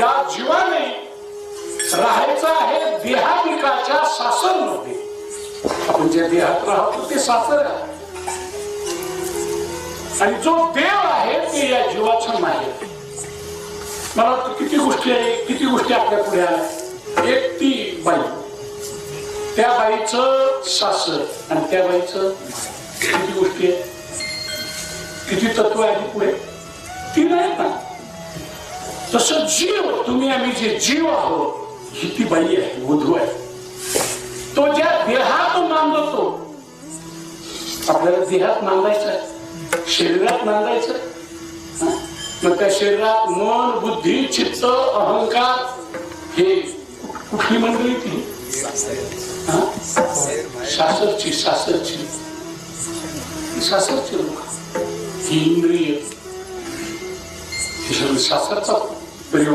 या जीवाने राहायचं आहे देहाविकाच्या सासरमध्ये आपण ज्या देहात राहतो ते सासर आहे. आणि जो देव आहे ते या जीवाचं नाही मला वाटतं किती गोष्टी आहे किती गोष्टी आपल्या पुढे आल्या. एक ती बाई. त्या बाईचं सासर आणि त्या बाईचं किती गोष्टी आहे? किती तत्व आहे पुढे? ती नाही ना. तसं जीव तुम्ही आम्ही जे जीव आहोत ही ती बाई आहे वधू आहे तो ज्या देहात नांदतो आपल्याला देहात नांदायचं आहे शरीरात नांदायचं मग त्या शरीरात मन बुद्धी चित्त अहंकार हे कुठली मंडळी ती सासरची सासरची सासरची लोक ही इंद्रिय हे सगळं सासरचा परिवार